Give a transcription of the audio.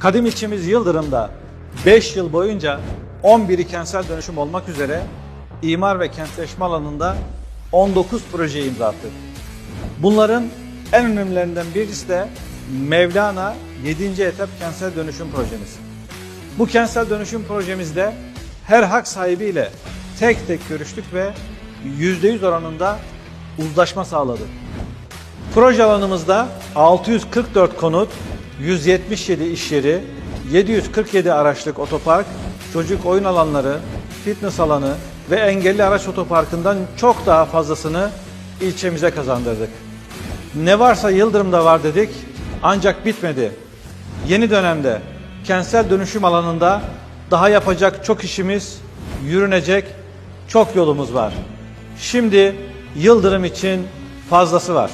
Kadim ilçemiz Yıldırım'da 5 yıl boyunca 11'i kentsel dönüşüm olmak üzere imar ve kentleşme alanında 19 proje imza attık. Bunların en önemlilerinden birisi de Mevlana 7. etap kentsel dönüşüm projemiz. Bu kentsel dönüşüm projemizde her hak sahibiyle tek tek görüştük ve %100 oranında uzlaşma sağladık. Proje alanımızda 644 konut, 177 iş yeri, 747 araçlık otopark, çocuk oyun alanları, fitness alanı ve engelli araç otoparkından çok daha fazlasını ilçemize kazandırdık. Ne varsa Yıldırım'da var dedik ancak bitmedi. Yeni dönemde kentsel dönüşüm alanında daha yapacak çok işimiz, yürünecek çok yolumuz var. Şimdi Yıldırım için fazlası var.